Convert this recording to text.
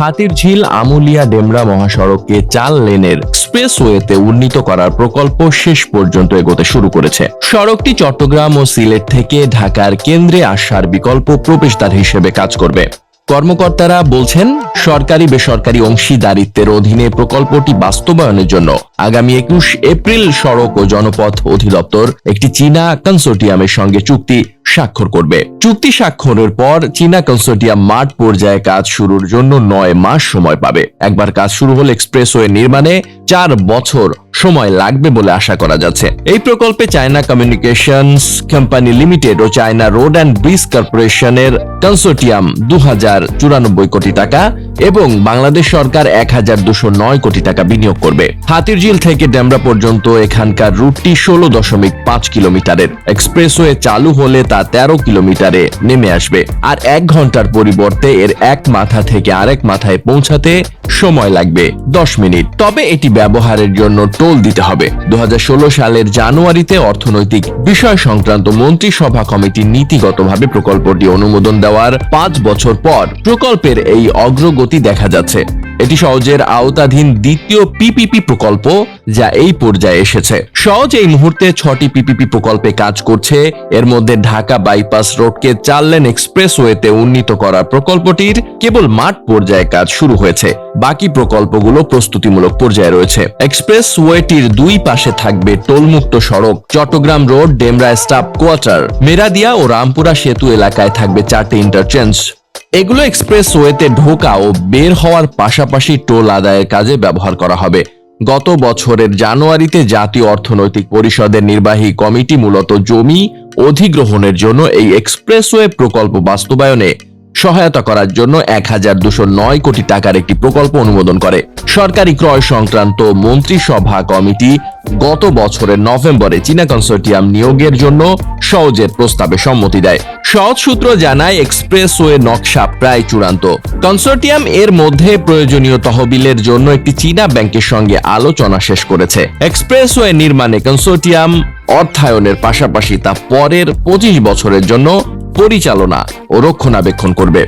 হাতির ঝিল আমুলিয়া ডেমরা মহাসড়ককে চার লেনের এক্সপ্রেসওয়েতে উন্নীত করার প্রকল্প শেষ পর্যন্ত এগোতে শুরু করেছে। সড়কটি চট্টগ্রাম ও সিলেট থেকে ঢাকার কেন্দ্রে আসার বিকল্প প্রবেশদ্বার হিসেবে কাজ করবে। কর্মকর্তারা বলছেন, সরকারি বেসরকারি অংশীদারিত্বের অধীনে প্রকল্পটি বাস্তবায়নের জন্য আগামী একুশ এপ্রিল সড়ক ও জনপথ অধিদপ্তর একটি চীনা কনসোর্টিয়ামের সঙ্গে চুক্তি স্বাক্ষর করবে। চুক্তি স্বাক্ষরের পর চীনা কনসোর্টিয়াম মাঠ পর্যায়ে কাজ শুরুর জন্য নয় মাস সময় পাবে। একবার কাজ শুরু হলে এক্সপ্রেসওয়ে নির্মাণে চার বছর সময় লাগবে বলে আশা করা যাচ্ছে। এই প্রকল্পে চায়না কমিউনিকেশনস কোম্পানি লিমিটেড ও চায়না রোড অ্যান্ড ব্রিজ কর্পোরেশনের কনসোর্টিয়াম দু কোটি টাকা এবং বাংলাদেশ সরকার এক হাজার দুশো নয় কোটি টাকা বিনিয়োগ করবে। হাতিরঝিল থেকে ডেমরা পর্যন্ত এখানকার রুটটি ষোলো দশমিক পাঁচ কিলোমিটারের। এক্সপ্রেসওয়ে চালু হলে তা তেরো কিলোমিটারে নেমে আসবে। আর এক ঘণ্টার পরিবর্তে এর এক মাথা থেকে আরেক মাথায় পৌঁছাতে সময় লাগবে, দশ মিনিট। তবে এটি ব্যবহারের জন্য টোল দিতে হবে। দু হাজার ষোলো সালের জানুয়ারিতে অর্থনৈতিক বিষয় সংক্রান্ত মন্ত্রিসভা কমিটি নীতিগতভাবে প্রকল্পটি অনুমোদন দেওয়ার পাঁচ বছর পর প্রকল্পের এই অগ্রগতি দেখা যাচ্ছে। এটি সহজের আওতাধীন দ্বিতীয় পিপিপি প্রকল্প যা এই পর্যায়ে এসেছে। সহজ এই মুহূর্তে ছটি পিপিপি প্রকল্পে কাজ করছে। এর মধ্যে ঢাকা বাইপাস রোডকে চার লেন এক্সপ্রেসওয়েতে উন্নীত করার প্রকল্পটির কেবল মাঠ পর্যায়ে কাজ শুরু হয়েছে। বাকি প্রকল্পগুলো প্রস্তুতিমূলক পর্যায়ে রয়েছে। এক্সপ্রেসওয়েটির দুই পাশে থাকবে টোলমুক্ত সড়ক, Chattogram road, Demra staff quarter. Meradia ও রামপুরা সেতু এলাকায় থাকবে চারটি ইন্টারচেঞ্জ। এগুলো এক্সপ্রেসওয়েতে ঢোকা ও বের হওয়ার পাশাপাশি টোল আদায়ের কাজে ব্যবহার করা হবে। গত বছরের জানুয়ারিতে জাতীয় অর্থনৈতিক পরিষদের নির্বাহী কমিটি মূলত জমি অধিগ্রহণের জন্য এই এক্সপ্রেসওয়ে প্রকল্প বাস্তবায়নে সহায়তা করার জন্য এক কোটি টাকার একটি প্রকল্প অনুমোদন করে। সরকারি ক্রয় সংক্রান্ত মন্ত্রিসভা কমিটি গত বছরের নভেম্বরে চীনা কনসোর্টিয়াম নিয়োগের জন্য সহজের প্রস্তাবে সম্মতি দেয়। সহজ সূত্র জানায় এক্সপ্রেসওয়ে নকশা প্রায় চূড়ান্ত। কনসোর্টিয়াম এর মধ্যে প্রয়োজনীয় তহবিলের জন্য একটি চীনা ব্যাংকের সঙ্গে আলোচনা শেষ করেছে। এক্সপ্রেসওয়ে নির্মাণে কনসোর্টিয়াম অর্থায়নের পাশাপাশি তা পরের পঁচিশ বছরের জন্য পরিচালনা ও রক্ষণাবেক্ষণ করবে।